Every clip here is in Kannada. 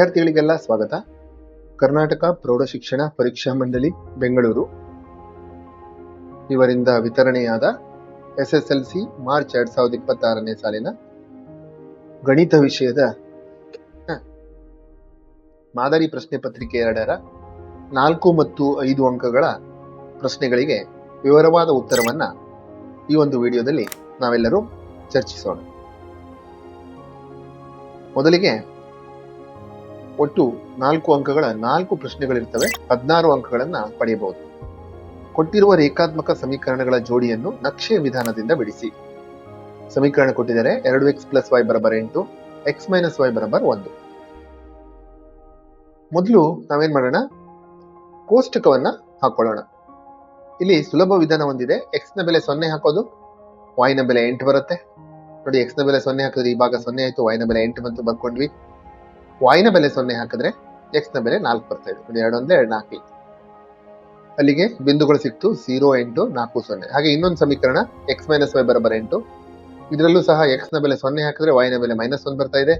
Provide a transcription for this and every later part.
ವಿದ್ಯಾರ್ಥಿಗಳಿಗೆಲ್ಲ ಸ್ವಾಗತ. ಕರ್ನಾಟಕ ಪ್ರೌಢಶಿಕ್ಷಣ ಪರೀಕ್ಷಾ ಮಂಡಳಿ, ಬೆಂಗಳೂರು. ಇವರಿಂದ ವಿತರಣೆಯಾದ S S L C March ಎರಡ್ ಸಾವಿರದ ಇಪ್ಪತ್ತಾರನೇ ಸಾಲಿನ ಗಣಿತ ವಿಷಯದ ಮಾದರಿ ಪ್ರಶ್ನೆ ಪತ್ರಿಕೆ ಎರಡರ ನಾಲ್ಕು ಮತ್ತು ಐದು ಅಂಕಗಳ ಪ್ರಶ್ನೆಗಳಿಗೆ ವಿವರವಾದ ಉತ್ತರವನ್ನ ಈ ಒಂದು ವಿಡಿಯೋದಲ್ಲಿ ನಾವೆಲ್ಲರೂ ಚರ್ಚಿಸೋಣ. ಮೊದಲಿಗೆ ಒಟ್ಟು ನಾಲ್ಕು ಅಂಕಗಳ ನಾಲ್ಕು ಪ್ರಶ್ನೆಗಳಿರ್ತವೆ, ಹದಿನಾರು ಅಂಕಗಳನ್ನ ಪಡೆಯಬಹುದು. ಕೊಟ್ಟಿರುವ ರೇಖಾತ್ಮಕ ಸಮೀಕರಣಗಳ ಜೋಡಿಯನ್ನು ನಕ್ಷೆಯ ವಿಧಾನದಿಂದ ಬಿಡಿಸಿ. ಸಮೀಕರಣ ಕೊಟ್ಟಿದ್ದಾರೆ, ಎರಡು ಎಕ್ಸ್ ಪ್ಲಸ್ ವೈ ಬರಬರ್ ಎಂಟು ಎಕ್ಸ್ ಮೈನಸ್ ವೈ ಬರಬರ್ ಒಂದು. ಮೊದಲು ನಾವೇನ್ ಮಾಡೋಣ? ಕೋಷ್ಟಕವನ್ನ ಹಾಕೊಳ್ಳೋಣ. ಇಲ್ಲಿ ಸುಲಭ ವಿಧಾನ ಒಂದಿದೆ ಎಕ್ಸ್ನ ಬೆಲೆ ಸೊನ್ನೆ ಹಾಕೋದು ವೈನ ಬೆಲೆ ಎಂಟು ಬರುತ್ತೆ. ನೋಡಿ ಎಕ್ಸ್ನ ಬೆಲೆ ಸೊನ್ನೆ ಹಾಕಿದ್ರೆ ಈ ಭಾಗ ಸೊನ್ನೆ ಆಯ್ತು ವೈನ ಬೆಲೆ ಎಂಟು ಬಂತು ಬರ್ಕೊಂಡ್ವಿ y ನ ಬೆಲೆ ಸೊನ್ನೆ ಹಾಕಿದ್ರೆ ಎಕ್ಸ್ನ ಬೆಲೆ ನಾಲ್ಕು ಬರ್ತಾ ಇದೆ. ನೋಡಿ ಎರಡು ಒಂದೇ ಎರಡು ನಾಲ್ಕು. ಅಲ್ಲಿಗೆ ಬಿಂದುಗಳು ಸಿಕ್ತು ಝೀರೋ ಎಂಟು ನಾಲ್ಕು ಸೊನ್ನೆ. ಹಾಗೆ ಇನ್ನೊಂದು ಸಮೀಕರಣ ಎಕ್ಸ್ ಮೈನಸ್ ವೈ ಬರಬರ ಎಂಟು. ಇದರಲ್ಲೂ ಸಹ ಎಕ್ಸ್ನ ಬೆಲೆ ಸೊನ್ನೆ ಹಾಕಿದ್ರೆ y ನ ಬೆಲೆ ಮೈನಸ್ ಒಂದು ಬರ್ತಾ ಇದೆ.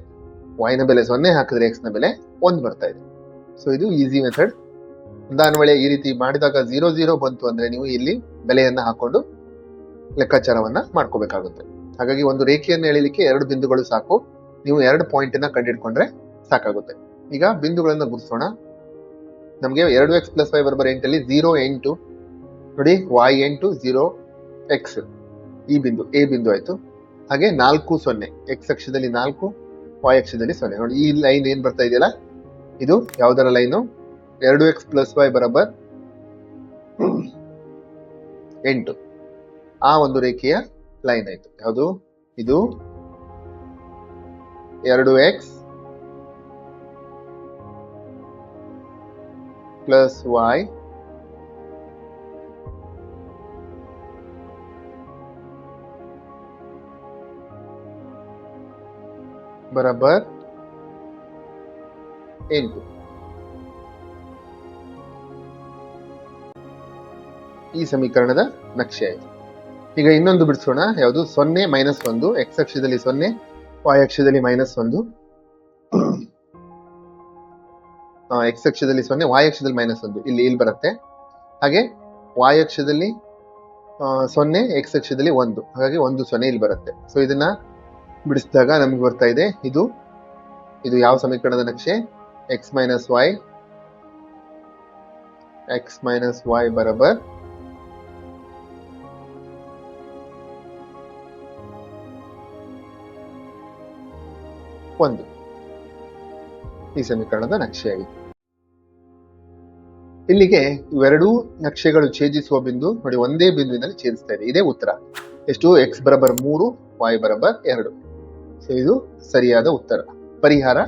Y ನ ಬೆಲೆ ಸೊನ್ನೆ ಹಾಕಿದ್ರೆ ಎಕ್ಸ್ನ ಬೆಲೆ ಒಂದು ಬರ್ತಾ ಇದೆ. ಸೊ ಇದು ಈಸಿ ಮೆಥಡ್ ಒಂದಾನ ವೇಳೆ ಈ ರೀತಿ ಮಾಡಿದಾಗ ಝೀರೋ ಝೀರೋ ಬಂತು ಅಂದ್ರೆ ನೀವು ಇಲ್ಲಿ ಬೆಲೆಯನ್ನ ಹಾಕೊಂಡು ಲೆಕ್ಕಾಚಾರವನ್ನ ಮಾಡ್ಕೋಬೇಕಾಗುತ್ತೆ. ಹಾಗಾಗಿ ಒಂದು ರೇಖೆಯನ್ನು ಎಳಿಲಿಕ್ಕೆ ಎರಡು ಬಿಂದುಗಳು ಸಾಕು. ನೀವು ಎರಡು ಪಾಯಿಂಟ್ನ ಕಂಡಿಡ್ಕೊಂಡ್ರೆ ಸಾಕಾಗುತ್ತೆ. ಈಗ ಬಿಂದುಗಳನ್ನ ಗುರುತಿಸೋಣ. ನಮಗೆ ಎರಡು ಎಕ್ಸ್ ಪ್ಲಸ್ ವೈ ಬರಬರ್ ಎಂಟಲ್ಲಿ ಜೀರೋ ಎಂಟು, ನೋಡಿ ವೈ ಎಂಟು ಜೀರೋ ಎಕ್ಸ್ ಈ ಬಿಂದು ಎ ಬಿಂದು ಆಯ್ತು. ಹಾಗೆ ನಾಲ್ಕು ಸೊನ್ನೆ ಎಕ್ಸ್ ಅಕ್ಷದಲ್ಲಿ ನಾಲ್ಕು ವೈ ಅಕ್ಷದಲ್ಲಿ ಸೊನ್ನೆ. ನೋಡಿ ಈ ಲೈನ್ ಏನ್ ಬರ್ತಾ ಇದೆಯಲ್ಲ? ಇದು ಯಾವ್ದರ ಲೈನು ಎರಡು ಎಕ್ಸ್ ಪ್ಲಸ್ ವೈ ಬರಬರ್ ಎಂಟು. ಆ ಒಂದು ರೇಖೆಯ ಲೈನ್ ಆಯ್ತು. ಯಾವುದು? ಇದು ಎರಡು ಎಕ್ಸ್ ಪ್ಲಸ್ ವೈ बराबर ಎಂಟು ಈ ಸಮೀಕರಣದ ನಕ್ಷೆ ಆಯಿತು ಈಗ ಇನ್ನೊಂದು ಬಿಡಿಸೋಣ. ಯಾವುದು? ಸೊನ್ನೆ ಮೈನಸ್ ಒಂದು. ಎಕ್ಸ್ ಅಕ್ಷದಲ್ಲಿ ಸೊನ್ನೆ ವಾಯ್ ಅಕ್ಷದಲ್ಲಿ ಮೈನಸ್ ಒಂದು. ಎಕ್ಸ್ ಅಕ್ಷದಲ್ಲಿ ಸೊನ್ನೆ ವಾಯಕ್ಷದಲ್ಲಿ ಮೈನಸ್ ಒಂದು. ಇಲ್ಲಿ ಇಲ್ಲಿ ಬರುತ್ತೆ. ಹಾಗೆ ವಾಯಕ್ಷದಲ್ಲಿ ಸೊನ್ನೆ ಎಕ್ಸ್ ಅಕ್ಷದಲ್ಲಿ ಒಂದು. ಹಾಗಾಗಿ ಒಂದು ಸೊನ್ನೆ ಇಲ್ಲಿ ಬರುತ್ತೆ. ಸೊ ಇದನ್ನ ಬಿಡಿಸಿದಾಗ ನಮ್ಗೆ ಬರ್ತಾ ಇದೆ, ಇದು ಇದು ಯಾವ ಸಮೀಕರಣದ ನಕ್ಷೆ? X minus y x minus y ಬರಬರ್. ಒಂದು. ಈ ಸಮೀಕರಣದ ನಕ್ಷೆಯಾಗಿದೆ ಇಲ್ಲಿಗೆ ಇವೆರಡೂ ನಕ್ಷೆಗಳು ಛೇದಿಸುವ ಬಿಂದು ನೋಡಿ, ಒಂದೇ ಬಿಂದುವಿನಲ್ಲಿ ಛೇದಿಸ್ತಾ ಇದೆ. ಇದೇ ಉತ್ತರ. ಎಷ್ಟು? ಎಕ್ಸ್ ಬರಬರ್ ಮೂರು ವಾಯ್ ಬರಬರ್ ಎರಡು. ಸೊ ಇದು ಸರಿಯಾದ ಉತ್ತರ. ಪರಿಹಾರ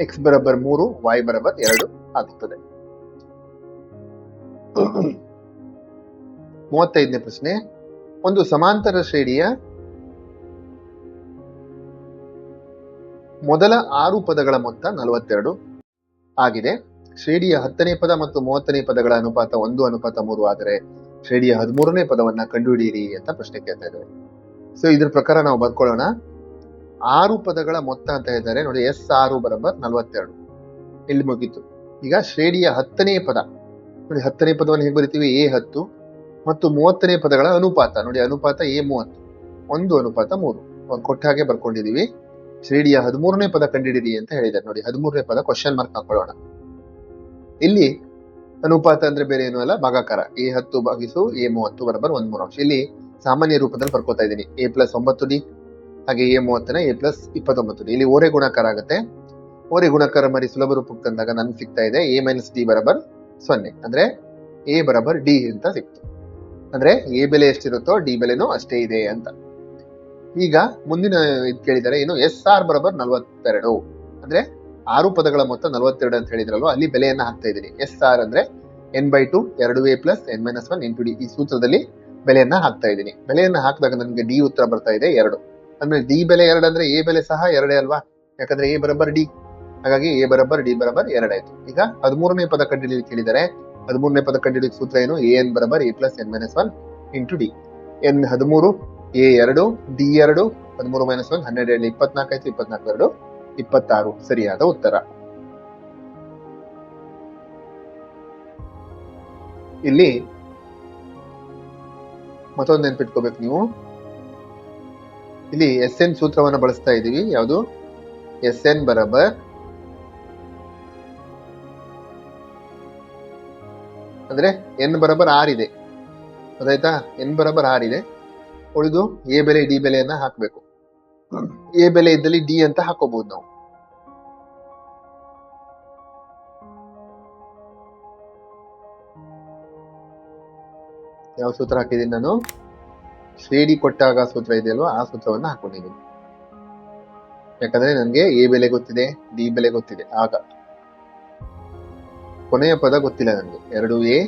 ಎಕ್ಸ್ ಬರಬರ್ ಮೂರು ವಾಯ್ ಬರಬರ್ ಎರಡು ಆಗುತ್ತದೆ. ಮೂವತ್ತೈದನೇ ಪ್ರಶ್ನೆ. ಒಂದು ಸಮಾಂತರ ಶ್ರೇಣಿಯ ಮೊದಲ ಆರು ಪದಗಳ ಮೊತ್ತ ನಲವತ್ತೆರಡು ಆಗಿದೆ. ಶ್ರೇಣಿಯ ಹತ್ತನೇ ಪದ ಮತ್ತು ಮೂವತ್ತನೇ ಪದಗಳ ಅನುಪಾತ ಒಂದು, ಅನುಪಾತ ಮೂರು ಆದರೆ ಶ್ರೇಣಿಯ ಹದಿಮೂರನೇ ಪದವನ್ನ ಕಂಡುಹಿಡಿಯಿರಿ ಅಂತ ಪ್ರಶ್ನೆ ಕೇಳ್ತಾ ಇದ್ದಾರೆ. ಸೊ ಇದ್ರ ಪ್ರಕಾರ ನಾವು ಬರ್ಕೊಳ್ಳೋಣ. ಆರು ಪದಗಳ ಮೊತ್ತ ಅಂತ ಇದ್ದಾರೆ ನೋಡಿ, ಎಸ್ ಆರು ಬರಬರ್ ನಲವತ್ತೆರಡು. ಇಲ್ಲಿ ಮುಗೀತು. ಈಗ ಶ್ರೇಣಿಯ ಹತ್ತನೇ ಪದ. ನೋಡಿ, ಹತ್ತನೇ ಪದವನ್ನು ಹೇಗೆ ಬರಿತೀವಿ? ಎ ಹತ್ತು ಮತ್ತು ಮೂವತ್ತನೇ ಪದಗಳ ಅನುಪಾತ. ನೋಡಿ, ಅನುಪಾತ ಎ ಮೂವತ್ತು, ಒಂದು, ಅನುಪಾತ ಮೂರು. ಕೊಟ್ಟ ಹಾಗೆ ಬರ್ಕೊಂಡಿದೀವಿ ಶ್ರೇಣಿಯ ಹದಿಮೂರನೇ ಪದ ಕಂಡಿಡಿರಿ ಅಂತ ಹೇಳಿದ್ದಾರೆ. ನೋಡಿ, ಹದಿಮೂರನೇ ಪದ ಕ್ವಶನ್ ಮಾರ್ಕ್ ಹಾಕೊಳ್ಳೋಣ. ಇಲ್ಲಿ ಅನುಪಾತ ಅಂದ್ರೆ ಬೇರೆ ಏನು ಅಲ್ಲ, ಭಾಗಾಕಾರ. ಎ ಹತ್ತು ಭಾಗಿಸು, ಎ ಮೂವತ್ತು ಬರಬರ್ ಒಂದ್ ಮೂರು ಅಂಶ. ಇಲ್ಲಿ ಸಾಮಾನ್ಯ ರೂಪದಲ್ಲಿ ಬರ್ಕೋತಾ ಇದ್ದೀನಿ. ಎ ಪ್ಲಸ್ ಒಂಬತ್ತು ಡಿ, ಹಾಗೆ ಎ ಮೂವತ್ತನ ಎ ಪ್ಲಸ್ ಇಪ್ಪತ್ತೊಂಬತ್ತು ಡಿ. ಇಲ್ಲಿ ಓರೆ ಗುಣಾಕಾರ ಆಗುತ್ತೆ. ಓರೆ ಗುಣಾಕಾರ ಮಾಡಿ ಸುಲಭ ರೂಪಕ್ಕೆ ತಂದಾಗ ನನ್ಗೆ ಸಿಗ್ತಾ ಇದೆ ಎ ಮೈನಸ್ ಡಿ ಬರಬರ್ ಸೊನ್ನೆ. ಅಂದ್ರೆ ಎ ಬರಬರ್ ಡಿ ಅಂತ ಸಿಕ್ತು. ಅಂದ್ರೆ ಎ ಬೆಲೆ ಎಷ್ಟಿರುತ್ತೋ ಡಿ ಬೆಲೆನೂ ಅಷ್ಟೇ ಇದೆ ಅಂತ. ಈಗ ಮುಂದಿನ ಇದು ಕೇಳಿದರೆ, ಏನು ಎಸ್ ಆರ್ ಬರಬರ್ ನಲ್ವತ್ತೆರಡು. ಅಂದ್ರೆ ಆರು ಪದಗಳ ಮೊತ್ತ ನಲವತ್ತೆರಡು ಅಂತ ಹೇಳಿದ್ರಲ್ವ, ಅಲ್ಲಿ ಬೆಲೆಯನ್ನ ಹಾಕ್ತಾ ಇದ್ದೀನಿ. ಎಸ್ ಆರ್ ಅಂದ್ರೆ ಎನ್ ಬೈ ಟು ಎರಡು a plus n minus one into d ಈ ಸೂತ್ರದಲ್ಲಿ ಬೆಲೆಯನ್ನ ಹಾಕ್ತಾ ಇದ್ದೀನಿ. ಬೆಲೆಯನ್ನ ಹಾಕಿದಾಗ ನನಗೆ ಡಿ ಉತ್ತರ ಬರ್ತಾ ಇದೆ, ಎರಡು. ಅಂದ್ರೆ ಡಿ ಬೆಲೆ ಎರಡು ಅಂದ್ರೆ ಎ ಬೆಲೆ ಸಹ ಎರಡೇ ಅಲ್ವಾ? ಯಾಕಂದ್ರೆ ಎ ಬರಬರ್ ಡಿ ಹಾಗಾಗಿ ಎ ಬರಬರ್ ಡಿ ಬರಬರ್ ಎರಡಾಯ್ತು. ಈಗ ಹದಿಮೂರನೇ ಪದ ಕಂಡುಹಿಡಿಯಲು ಹೇಳಿದರೆ ಹದಿಮೂರನೇ ಪದ ಕಂಡುಹಿಡಿದ ಸೂತ್ರ ಏನು? A N ಬರಬರ್ a plus n minus one into d n ಹದಿಮೂರು ಎ ಎರಡು ಡಿ ಎರಡು, ಹದಿಮೂರು ಮೈನಸ್ ಒನ್ ಹನ್ನೆರಡು ಎರಡು ಇಪ್ಪತ್ನಾಲ್ಕು ಆಯ್ತು, ಇಪ್ಪತ್ನಾಲ್ಕು ಎರಡು. ಇಪ್ಪತ್ತಾರು ಸರಿಯಾದ ಉತ್ತರ. ಇಲ್ಲಿ ಮತ್ತೊಂದು ನೆನ್ಪಿಟ್ಕೋಬೇಕು ನೀವು. ಇಲ್ಲಿ ಎಸ್ ಎನ್ ಸೂತ್ರವನ್ನು ಬಳಸ್ತಾ ಇದ್ದೀವಿ. ಯಾವುದು? ಎಸ್ ಎನ್ ಬರಬರ್. ಅಂದ್ರೆ ಎನ್ ಬರಬರ್ ಆರ್ ಇದೆ. ಅದಾಯ್ತಾ? ಎನ್ ಬರಬರ್ ಆರ್ ಇದೆ. ಉಳಿದು ಎ ಬೆಲೆ, ಡಿ ಬೆಲೆಯನ್ನ ಹಾಕಬೇಕು. ಎ ಬೆಲೆ ಇದ್ದಲ್ಲಿ ಡಿ ಅಂತ ಹಾಕೋಬಹುದು ನಾವು. ಯಾವ ಸೂತ್ರ ಹಾಕಿದ್ದೀನಿ ನಾನು? ಶ್ರೇಣಿ ಕೊಟ್ಟಾಗ ಸೂತ್ರ ಇದೆಯಲ್ವಾ, ಆ ಸೂತ್ರವನ್ನ ಹಾಕೊಂಡಿದ್ದೀನಿ. ಯಾಕಂದ್ರೆ ನನಗೆ ಎ ಬೆಲೆ ಗೊತ್ತಿದೆ ಡಿ ಬೆಲೆ ಗೊತ್ತಿದೆ, ಆಗ. ಕೊನೆಯ ಪದ ಗೊತ್ತಿಲ್ಲ ನನಗೆ. ಎರಡು ಎ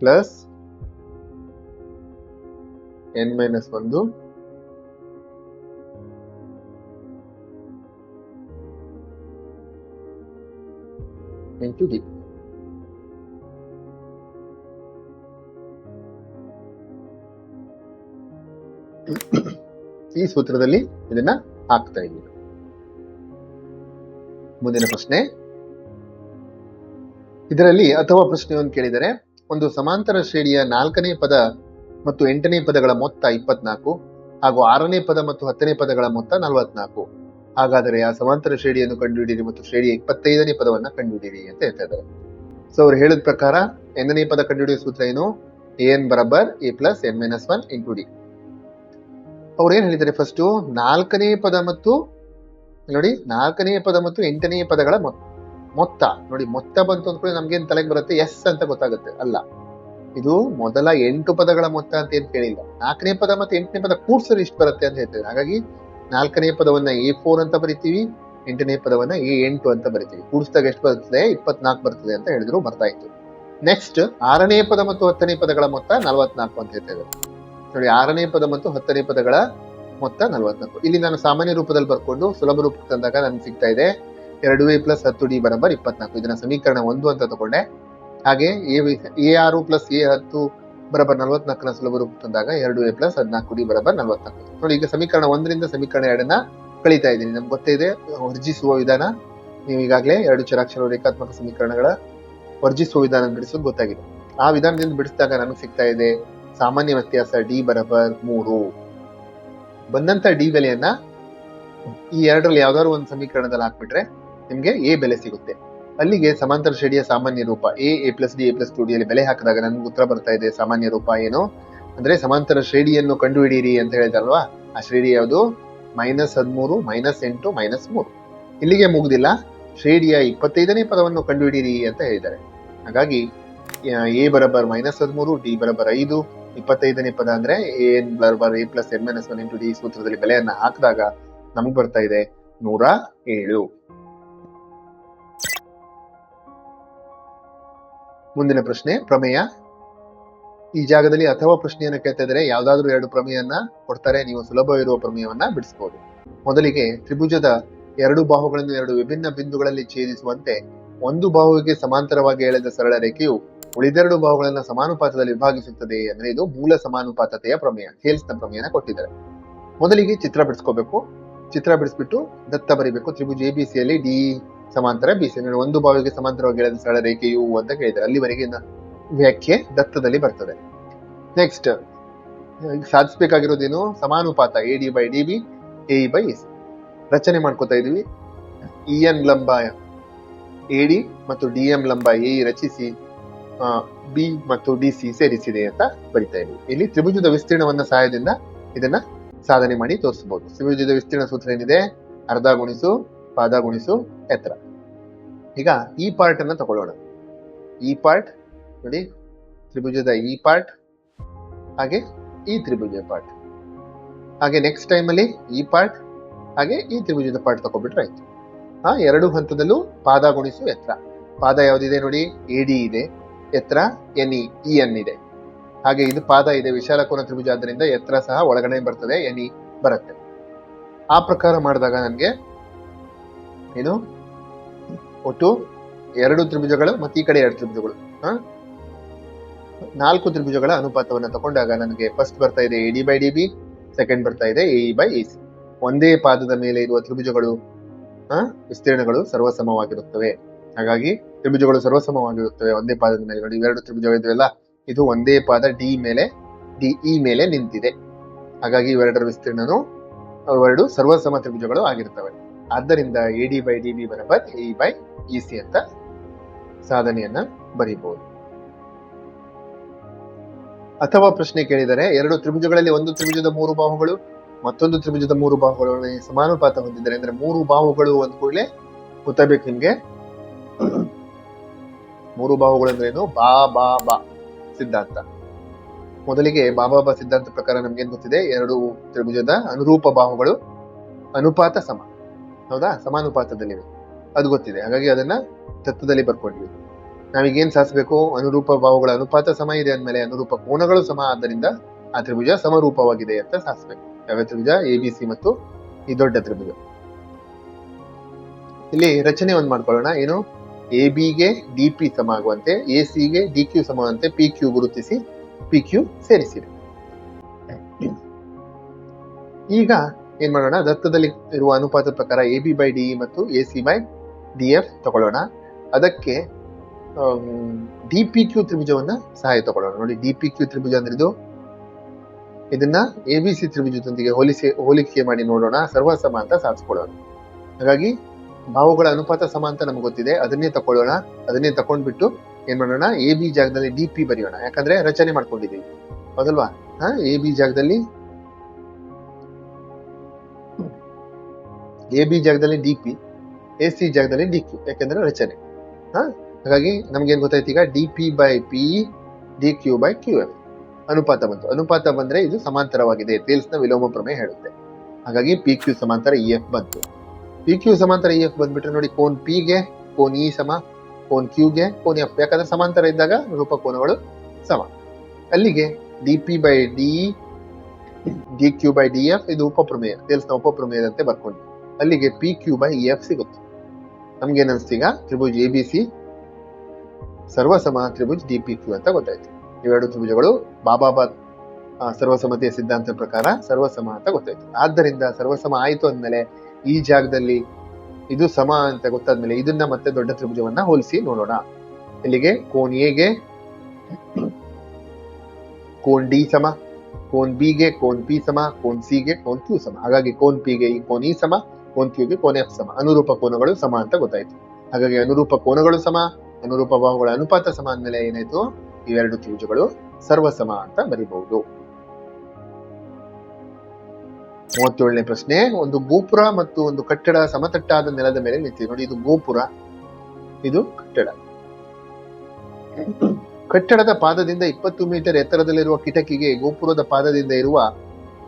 ಪ್ಲಸ್ ಎನ್ ಮೈನಸ್ ಒಂದು ಇಂಟು Deep. ಈ ಸೂತ್ರದಲ್ಲಿ ಇದನ್ನ ಹಾಕ್ತಾ ಇದ್ದೀವಿ. ಮುಂದಿನ ಪ್ರಶ್ನೆ. ಇದರಲ್ಲಿ ಅಥವಾ ಪ್ರಶ್ನೆಯನ್ನು ಕೇಳಿದರೆ, ಒಂದು ಸಮಾಂತರ ಶ್ರೇಣಿಯ ನಾಲ್ಕನೇ ಪದ ಮತ್ತು ಎಂಟನೇ ಪದಗಳ ಮೊತ್ತ ಇಪ್ಪತ್ನಾಲ್ಕು ಹಾಗೂ ಆರನೇ ಪದ ಮತ್ತು ಹತ್ತನೇ ಪದಗಳ ಮೊತ್ತ ನಲವತ್ನಾಲ್ಕು. ಹಾಗಾದರೆ ಆ ಸಮಾಂತರ ಶ್ರೇಣಿಯನ್ನು ಕಂಡುಹಿಡಿಯಿರಿ ಮತ್ತು ಶ್ರೇಣಿಯ ಇಪ್ಪತ್ತೈದನೇ ಪದವನ್ನು ಕಂಡುಹಿಡಿಯಿರಿ ಅಂತ ಹೇಳ್ತಾ ಸೊ ಅವ್ರು ಹೇಳಿದ ಪ್ರಕಾರ ಎನ್ನನೇ ಪದ ಕಂಡುಹಿಡಿಯುವ ಸೂತ್ರ ಏನು? A N ಬರಬರ್ a plus n minus one into d ಅವ್ರು ಏನ್ ಹೇಳಿದ್ದಾರೆ ಫಸ್ಟ್ ನಾಲ್ಕನೇ ಪದ ಮತ್ತು ನೋಡಿ, ನಾಲ್ಕನೇ ಪದ ಮತ್ತು ಎಂಟನೇ ಪದಗಳ ಮೊತ್ತ ಮೊತ್ತ. ನೋಡಿ, ಮೊತ್ತ ಬಂತು ಅಂದ್ಕೊಳ್ಳಿ ಏನ್ ತಲೆಗೆ ಬರುತ್ತೆ? ಎಸ್ ಅಂತ ಗೊತ್ತಾಗುತ್ತೆ. ಅಲ್ಲ, ಇದು ಮೊದಲ ಎಂಟು ಪದಗಳ ಮೊತ್ತ ಅಂತ ಏನ್ ಕೇಳಿಲ್ಲ. ನಾಲ್ಕನೇ ಪದ ಮತ್ತೆ ಎಂಟನೇ ಪದ ಕೂಡ್ಸಲು ಇಷ್ಟು ಬರುತ್ತೆ ಅಂತ ಹೇಳ್ತೇವೆ ಹಾಗಾಗಿ ನಾಲ್ಕನೇ ಪದವನ್ನ ಎ ಫೋರ್ ಅಂತ ಬರಿತೀವಿ, ಎಂಟನೇ ಪದವನ್ನ ಎ ಎಂಟು ಅಂತ ಬರಿತೀವಿ. ಕೂಡಿಸಿದಾಗ ಎಷ್ಟು ಬರ್ತದೆ? ಇಪ್ಪತ್ನಾಲ್ಕು ಬರ್ತದೆ ಅಂತ ಹೇಳಿದ್ರು ಬರ್ತಾ ಇತ್ತು. ನೆಕ್ಸ್ಟ್ ಆರನೇ ಪದ ಮತ್ತು ಹತ್ತನೇ ಪದಗಳ ಮೊತ್ತ ನಲವತ್ನಾಲ್ಕು ಅಂತ ಹೇಳ್ತೇವೆ ನೋಡಿ, ಆರನೇ ಪದ ಮತ್ತು ಹತ್ತನೇ ಪದಗಳ ಮೊತ್ತ ನಲವತ್ನಾಲ್ಕು. ಇಲ್ಲಿ ನಾನು ಸಾಮಾನ್ಯ ರೂಪದಲ್ಲಿ ಬರ್ಕೊಂಡು ಸುಲಭ ರೂಪಕ್ಕೆ ತಂದಾಗ ನನ್ಗೆ ಸಿಗ್ತಾ ಇದೆ. ಎರಡು ಎ ಪ್ಲಸ್ ಹತ್ತು ಡಿ ಬರಬರ್ ಇಪ್ಪತ್ನಾಲ್ಕು. ಇದನ್ನ ಸಮೀಕರಣ ಒಂದು ಅಂತ ತಗೊಂಡೆ. ಹಾಗೆ ಎ ಆರು ಪ್ಲಸ್ ಎ ಹತ್ತು ಬರಬರ್ ನಲವತ್ನಾಲ್ಕನ ಸುಲಭ ತಂದಾಗ ಎರಡು ಎ ಪ್ಲಸ್ ಹದಿನಾಲ್ಕು ಡಿ ಬರಬರ್ ನಲವತ್ನಾಲ್ಕು. ನೋಡಿ, ಈಗ ಸಮೀಕರಣ ಒಂದರಿಂದ ಸಮೀಕರಣ ಎರಡನ್ನ ಕಳೀತಾ ಇದ್ದೀನಿ. ನಮ್ಗೆ ಗೊತ್ತೇ ಇದೆ, ವರ್ಜಿಸುವ ವಿಧಾನ, ನೀವು ಈಗಾಗಲೇ ಎರಡು ಚರಾಕ್ಷರ ರೇಖಾತ್ಮಕ ಸಮೀಕರಣಗಳ ವರ್ಜಿಸುವ ವಿಧಾನ ಬಿಡಿಸೋದು ಗೊತ್ತಾಗಿದೆ. ಆ ವಿಧಾನದಿಂದ ಬಿಡಿಸಿದಾಗ ನಮಗೆ ಸಿಗ್ತಾ ಇದೆ, ಸಾಮಾನ್ಯ ವ್ಯತ್ಯಾಸ ಡಿ ಬರಬರ್ ಮೂರು. ಬಂದಂತ ಡಿ ಬೆಲೆಯನ್ನ ಈ ಎರಡರಲ್ಲಿ ಯಾವ್ದಾದ್ರು ಒಂದು ಸಮೀಕರಣದಲ್ಲಿ ಹಾಕ್ಬಿಟ್ರೆ ನಿಮ್ಗೆ ಎ ಬೆಲೆ ಸಿಗುತ್ತೆ. ಅಲ್ಲಿಗೆ ಸಮಾಂತರ ಶ್ರೇಣಿಯ ಸಾಮಾನ್ಯ ರೂಪ a a plus d a plus two ಡಿಯಲ್ಲಿ ಬೆಲೆ ಹಾಕಿದಾಗ ನನ್ಗೆ ಉತ್ತರ ಬರ್ತಾ ಇದೆ ಸಾಮಾನ್ಯ ರೂಪ ಏನು? ಅಂದ್ರೆ ಸಮಾಂತರ ಶ್ರೇಣಿಯನ್ನು ಕಂಡುಹಿಡಿಯಿರಿ ಅಂತ ಹೇಳಿದಾರಲ್ವಾ? ಆ ಶ್ರೇಣಿ ಯಾವುದು? ಮೈನಸ್ ಹದಿಮೂರು ಮೈನಸ್ ಎಂಟು ಮೈನಸ್ ಮೂರು. ಇಲ್ಲಿಗೆ ಮುಗ್ದಿಲ್ಲ. ಶ್ರೇಣಿಯ ಇಪ್ಪತ್ತೈದನೇ ಪದವನ್ನು ಕಂಡುಹಿಡಿಯಿರಿ ಅಂತ ಹೇಳಿದ್ದಾರೆ. ಹಾಗಾಗಿ ಎ ಬರಬರ್ ಮೈನಸ್ ಹದಿಮೂರು ಡಿ ಬರಬರ್ ಐದು. ಇಪ್ಪತ್ತೈದನೇ ಪದ ಅಂದ್ರೆ A N ಬರಬರ್ a plus n minus one into d ಸೂತ್ರದಲ್ಲಿ ಬೆಲೆಯನ್ನು ಹಾಕಿದಾಗ ನಮ್ಗೆ ಬರ್ತಾ ಇದೆ ನೂರ ಏಳು. ಮುಂದಿನ ಪ್ರಶ್ನೆ, ಪ್ರಮೇಯ. ಈ ಜಾಗದಲ್ಲಿ ಅಥವಾ ಪ್ರಶ್ನೆಯನ್ನು ಕೇಳ್ತಾ ಇದ್ರೆ ಯಾವ್ದಾದ್ರು ಎರಡು ಪ್ರಮೇಯನ್ನ ಕೊಡ್ತಾರೆ. ನೀವು ಸುಲಭವಿರುವ ಪ್ರಮೇಯವನ್ನ ಬಿಡಿಸಬಹುದು ಮೊದಲಿಗೆ ತ್ರಿಭುಜದ ಎರಡು ಬಾಹುಗಳನ್ನು ಎರಡು ವಿಭಿನ್ನ ಬಿಂದುಗಳಲ್ಲಿ ಛೇದಿಸುವಂತೆ ಒಂದು ಬಾಹುವಿಗೆ ಸಮಾಂತರವಾಗಿ ಎಳೆದ ಸರಳ ರೇಖೆಯು ಉಳಿದೆರಡು ಬಾಹುಗಳನ್ನ ಸಮಾನುಪಾತದಲ್ಲಿ ವಿಭಾಗಿಸುತ್ತದೆ ಅಂದ್ರೆ ಇದು ಮೂಲ ಸಮಾನುಪಾತತೆಯ ಪ್ರಮೇಯ, ಹೇಲ್ಸ್ನ ಪ್ರಮೇಯನ ಕೊಟ್ಟಿದ್ದಾರೆ. ಮೊದಲಿಗೆ ಚಿತ್ರ ಬಿಡಿಸ್ಕೋಬೇಕು. ಚಿತ್ರ ಬಿಡಿಸ್ಬಿಟ್ಟು ದತ್ತ ಬರಿಬೇಕು. ತ್ರಿಭುಜ ಎ ಬಿ ಸಿಯಲ್ಲಿ ಡಿ ಸಮಾಂತರ ಬಿಸಿ ಒಂದು ಬಾವಿಗೆ ಸಮಾಂತರವಾಗಿ ಸರಳ ರೇಖೆಯು ಅಂತ ಕೇಳಿದ್ದಾರೆ. ಅಲ್ಲಿವರೆಗೆ ವ್ಯಾಖ್ಯೆ ದತ್ತದಲ್ಲಿ ಬರ್ತದೆ. ನೆಕ್ಸ್ಟ್ ಸಾಧಿಸಬೇಕಾಗಿರೋದೇನು? ಸಮಾನುಪಾತ A D by D B A by S ರಚನೆ ಮಾಡ್ಕೋತಾ ಇದೀವಿ. ಇ ಎನ್ ಲಂಬ ಡಿ ಮತ್ತು ಡಿ ಎಂ ಲಂಬ ಎ ರಚಿಸಿ ಬಿ ಮತ್ತು ಡಿ ಸಿ ಸೇರಿಸಿದೆ ಅಂತ ಬರಿತಾ ಇದೀವಿ. ಇಲ್ಲಿ ತ್ರಿಭುಜದ ವಿಸ್ತೀರ್ಣವನ್ನ ಸಹಾಯದಿಂದ ಇದನ್ನ ಸಾಧನೆ ಮಾಡಿ ತೋರಿಸಬಹುದು. ತ್ರಿಭುಜದ ವಿಸ್ತೀರ್ಣ ಸೂತ್ರ ಏನಿದೆ? ಅರ್ಧ ಗುಣಿಸು ಪಾದ ಗುಣಿಸು ಎತ್ತರ. ಈಗ ಈ ಪಾರ್ಟ್ ಅನ್ನ ತಗೊಳ್ಳೋಣ. ಈ ಪಾರ್ಟ್ ನೋಡಿ, ತ್ರಿಭುಜದ ಈ ಪಾರ್ಟ್ ಹಾಗೆ ಈ ತ್ರಿಭುಜ ಪಾರ್ಟ್ ಹಾಗೆ ನೆಕ್ಸ್ಟ್ ಟೈಮ್ ಅಲ್ಲಿ ಈ ಪಾರ್ಟ್ ಹಾಗೆ ಈ ತ್ರಿಭುಜದ ಪಾರ್ಟ್ ತಗೊಬಿಟ್ರೆ ಆಯ್ತು. ಆ ಎರಡು ಹಂತದಲ್ಲೂ ಪಾದ ಗುಣಿಸು ಎತ್ತರ. ಪಾದ ಯಾವ್ದಿದೆ ನೋಡಿ? ಎ ಡಿ ಇದೆ. ಎತ್ತರ ಎನ್ ಇ ಎನ್ ಇದೆ. ಹಾಗೆ ಇದು ಪಾದ ಇದೆ, ವಿಶಾಲ ಕೋನ ತ್ರಿಭುಜ ಆದ್ದರಿಂದ ಎತ್ತರ ಸಹ ಒಳಗಡೆ ಬರ್ತದೆ ಎನಿ ಇ ಬರುತ್ತೆ. ಆ ಪ್ರಕಾರ ಮಾಡಿದಾಗ ನನಗೆ ಏನು? ಒಟ್ಟು ಎರಡು ತ್ರಿಭುಜಗಳು ಮತ್ತೆ ಈ ಕಡೆ ಎರಡು ತ್ರಿಭುಜಗಳು. ಹ? ನಾಲ್ಕು ತ್ರಿಭುಜಗಳ ಅನುಪಾತವನ್ನು ತಗೊಂಡಾಗ ನನಗೆ ಫಸ್ಟ್ ಬರ್ತಾ ಇದೆ A D by D B second ಬರ್ತಾ ಇದೆ ಎ ಬೈ ಎ ಸಿ ಒಂದೇ ಪಾದದ ಮೇಲೆ ಇರುವ ತ್ರಿಭುಜಗಳು? ವಿಸ್ತೀರ್ಣಗಳು ಸರ್ವಸಮವಾಗಿರುತ್ತವೆ. ಹಾಗಾಗಿ ತ್ರಿಭುಜಗಳು ಸರ್ವಸಮವಾಗಿರುತ್ತವೆ ಒಂದೇ ಪಾದದ ಮೇಲೆ. ನೋಡಿ, ಇವೆರಡು ತ್ರಿಭುಜಗಳಿದ್ವಲ್ಲ ಇದು ಒಂದೇ ಪಾದ ಡಿ ಮೇಲೆ ಡಿ ಇ ಮೇಲೆ ನಿಂತಿದೆ. ಹಾಗಾಗಿ ಇವೆರಡರ ವಿಸ್ತೀರ್ಣನು ಅವೆರಡು ಸರ್ವಸಮ ತ್ರಿಭುಜಗಳು ಆಗಿರ್ತವೆ. ಆದ್ದರಿಂದ A D by D B ಬರಬರ್ A by E C ಅಂತ ಸಾಧನೆಯನ್ನ ಬರೀಬಹುದು. ಅಥವಾ ಪ್ರಶ್ನೆ ಕೇಳಿದರೆ, ಎರಡು ತ್ರಿಭುಜಗಳಲ್ಲಿ ಒಂದು ತ್ರಿಭುಜದ ಮೂರು ಬಾಹುಗಳು, ಮತ್ತೊಂದು ತ್ರಿಭುಜದ ಮೂರು ಬಾಹುಗಳು ಸಮಾನುಪಾತ ಹೊಂದಿದ್ದಾರೆ, ಅಂದ್ರೆ ಮೂರು ಬಾಹುಗಳು ಅಂದ ಕೂಡಲೇ ಗೊತ್ತಬೇಕು ನಿಮ್ಗೆ. ಮೂರು ಬಾಹುಗಳು ಅಂದ್ರೆ ಏನು? ಬಾ ಬಾ ಬಾ ಸಿದ್ಧಾಂತ. ಮೊದಲಿಗೆ ಬಾಬಾ ಬಾ ಸಿದ್ಧಾಂತ ಪ್ರಕಾರ ನಮ್ಗೆ ಏನ್ ಗೊತ್ತಿದೆ? ಎರಡು ತ್ರಿಭುಜದ ಅನುರೂಪ ಬಾಹುಗಳು ಅನುಪಾತ ಸಮ. ಹೌದಾ? ಸಮಾನುಪಾತದಲ್ಲಿವೆ ಅದು ಗೊತ್ತಿದೆ. ಹಾಗಾಗಿ ಅದನ್ನ ತತ್ವದಲ್ಲಿ ಬರ್ಕೊಂಡ್ವಿ ನಾವೀಗ ಏನ್ ಸಾಧಿಸಬೇಕು ಅನುರೂಪ ಭಾವಗಳ ಅನುಪಾತ ಸಮ ಇದೆ ಅಂದ್ಮೇಲೆ ಅನುರೂಪ ಕೋನಗಳು ಸಮ ಆದ್ದರಿಂದ ಆ ತ್ರಿಭುಜ ಸಮರೂಪವಾಗಿದೆ ಅಂತ ಸಾಧಿಸಬೇಕು ಯಾವ ತ್ರಿಭುಜ? ಎ ಬಿ ಸಿ ಮತ್ತು ಈ ದೊಡ್ಡ ತ್ರಿಭುಜ. ಇಲ್ಲಿ ರಚನೆ ಒಂದ್ ಮಾಡ್ಕೊಳ್ಳೋಣ. ಏನು? ಎ ಬಿಗೆ ಡಿ ಪಿ ಸಮ ಆಗುವಂತೆ ಎ ಸಿಗೆ ಡಿ ಕ್ಯೂ ಸಮವಂತೆ ಪಿ ಕ್ಯೂ ಗುರುತಿಸಿ ಪಿ ಕ್ಯೂ ಸೇರಿಸಿರಿ. ಈಗ ಏನ್ ಮಾಡೋಣ? ದತ್ತದಲ್ಲಿ ಇರುವ ಅನುಪಾತದ ಪ್ರಕಾರ ಎ ಬಿ ಬೈ ಡಿ ಮತ್ತು A C by D F ತಗೊಳ್ಳೋಣ. ಅದಕ್ಕೆ ಡಿ ಪಿ ಕ್ಯೂ ತ್ರಿಭುಜವನ್ನ ಸಹಾಯ ತಗೊಳ್ಳೋಣ. ನೋಡಿ ಡಿ ಪಿ ಕ್ಯೂ ತ್ರಿಭುಜ ಅಂದ್ರೆ ಇದು. ಇದನ್ನ ಎ ಬಿ ಸಿ ತ್ರಿಭುಜದೊಂದಿಗೆ ಹೋಲಿಸಿ, ಹೋಲಿಕೆ ಮಾಡಿ ನೋಡೋಣ. ಸರ್ವಸಮ ಅಂತ ಸಾಧಿಸ್ಕೊಳ್ಳೋಣ. ಹಾಗಾಗಿ ಬಾಹುಗಳ ಅನುಪಾತ ಸಮ ಅಂತ ನಮ್ಗೆ ಗೊತ್ತಿದೆ. ಅದನ್ನೇ ತಕೊಳ್ಳೋಣ ಅದನ್ನೇ ತಕೊಂಡ್ಬಿಟ್ಟು ಏನ್ ಮಾಡೋಣ? ಎ ಬಿ ಜಾಗದಲ್ಲಿ ಡಿ ಪಿ ಬರೆಯೋಣ. ಯಾಕಂದ್ರೆ ರಚನೆ ಮಾಡ್ಕೊಂಡಿದ್ದೀವಿ. ಹೌದಲ್ವಾ? ಎ ಬಿ ಜಾಗದಲ್ಲಿ ಎ ಬಿ ಜಾಗದಲ್ಲಿ ಡಿ ಪಿ ಎ ಸಿ ಜಾಗದಲ್ಲಿ ಡಿ ಕ್ಯೂ ಯಾಕೆಂದ್ರೆ ರಚನೆ. ಹಾ? ಹಾಗಾಗಿ ನಮಗೇನು ಗೊತ್ತಾಯ್ತು ಈಗ? D P by P D Q by Q F ಅನುಪಾತ ಬಂತು. ಅನುಪಾತ ಬಂದ್ರೆ ಇದು ಸಮಾಂತರವಾಗಿದೆ. ನ ವಿಲೋಮ ಪ್ರಮೇಯ ಹೇಳುತ್ತೆ. ಹಾಗಾಗಿ ಪಿ ಕ್ಯೂ ಸಮಾಂತರ ಇ ಎಫ್ ಬಂತು. ಪಿ ಕ್ಯೂ ಸಮಾಂತರ ಇ ಎಫ್ ಬಂದ್ಬಿಟ್ರೆ ನೋಡಿ, ಕೋನ್ ಪಿ ಗೆ ಕೋನ್ ಇ ಸಮ, ಕೋನ್ ಕ್ಯೂ ಗೆ ಕೋನ್ ಎಫ್ ಯಾಕಂದ್ರೆ ಸಮಾಂತರ ಇದ್ದಾಗ ರೂಪ ಕೋನಗಳು ಸಮ. ಅಲ್ಲಿಗೆ D P by D D Q by D F ಇದು ಉಪಪ್ರಮೇಯ. ನ ಉಪಪ್ರಮೇಯದಂತೆ ಬರ್ಕೊಂಡು ಅಲ್ಲಿಗೆ ಪಿ ಕ್ಯೂ ಬೈ ಎಫ್ ಸಿಗುತ್ತೆ. ನಮ್ಗೆ ಅನಿಸ್ತೀಗ ತ್ರಿಭುಜ್ ಎ ಬಿ ಸಿ ಸರ್ವಸಮ ತ್ರಿಭುಜ್ ಡಿ ಪಿ ಕ್ಯೂ ಅಂತ ಗೊತ್ತಾಯ್ತು. ಇವೆರಡು ತ್ರಿಭುಜಗಳು ಬಾಬಾಬಾದ್ ಸರ್ವಸಮತೆಯ ಸಿದ್ಧಾಂತದ ಪ್ರಕಾರ ಸರ್ವಸಮ ಅಂತ ಗೊತ್ತಾಯ್ತು. ಆದ್ದರಿಂದ ಸರ್ವಸಮ ಆಯ್ತು ಅಂದ್ಮೇಲೆ ಈ ಜಾಗದಲ್ಲಿ ಇದು ಸಮ ಅಂತ ಗೊತ್ತಾದ್ಮೇಲೆ ಇದನ್ನ ಮತ್ತೆ ದೊಡ್ಡ ತ್ರಿಭುಜವನ್ನ ಹೋಲಿಸಿ ನೋಡೋಣ. ಇಲ್ಲಿಗೆ ಕೋನ್ ಎಗೆ ಕೋನ್ ಡಿ ಸಮ, ಕೋನ್ ಬಿ ಗೆ ಕೋನ್ ಪಿ ಸಮ, ಕೋನ್ ಸಿ ಗೆ ಕೋನ್ ಕ್ಯೂ ಸಮ. ಹಾಗಾಗಿ ಕೋನ್ ಪಿ ಗೆ ಈ ಕೋನ್ ಇ ಸಮ ಕೋನ್ ಕ್ಯೂ ಗೆ ಕೋನ್ ಸಮ, ಅನುರೂಪ ಕೋನಗಳು ಸಮ ಅಂತ ಗೊತ್ತಾಯ್ತು. ಹಾಗಾಗಿ ಅನುರೂಪ ಕೋನಗಳು ಸಮ, ಅನುರೂಪ ಭಾವಗಳ ಅನುಪಾತ ಸಮ ಅಂದಮೇಲೆ ಏನಾಯ್ತು? ಇವೆರಡು ತ್ರಿಭುಜಗಳು ಸರ್ವಸಮ ಅಂತ ಬರಿಬಹುದು. ಮೂವತ್ತೇಳನೇ ಪ್ರಶ್ನೆ, ಒಂದು ಗೋಪುರ ಮತ್ತು ಒಂದು ಕಟ್ಟಡ ಸಮತಟ್ಟಾದ ನೆಲದ ಮೇಲೆ ನಿಂತಿದೆ. ನೋಡಿ, ಇದು ಗೋಪುರ, ಇದು ಕಟ್ಟಡ. ಕಟ್ಟಡದ ಪಾದದಿಂದ ಇಪ್ಪತ್ತು ಮೀಟರ್ ಎತ್ತರದಲ್ಲಿರುವ ಕಿಟಕಿಗೆ ಗೋಪುರದ ಪಾದದಿಂದ ಇರುವ